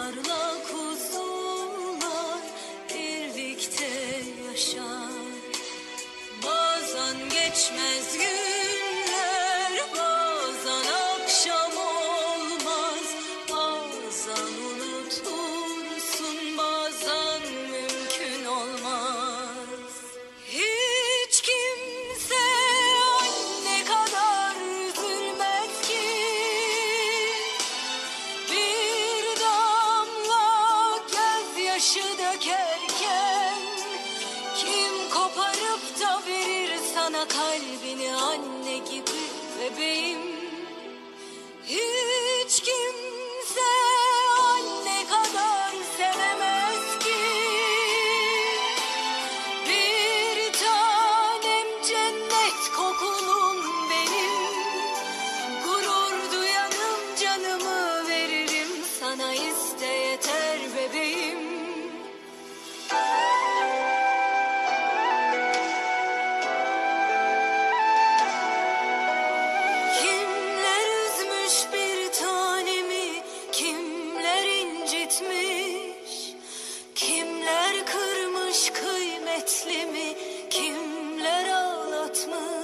Karla kuzular birlikte yaşar. Bazen geçmez günler Bazen akşam olmaz. Bazen taşı dökerken Kim koparıp da verir sana kalbini anne gibi bebeğim? Kırmış kıymetlimi, kimler ağlatmış.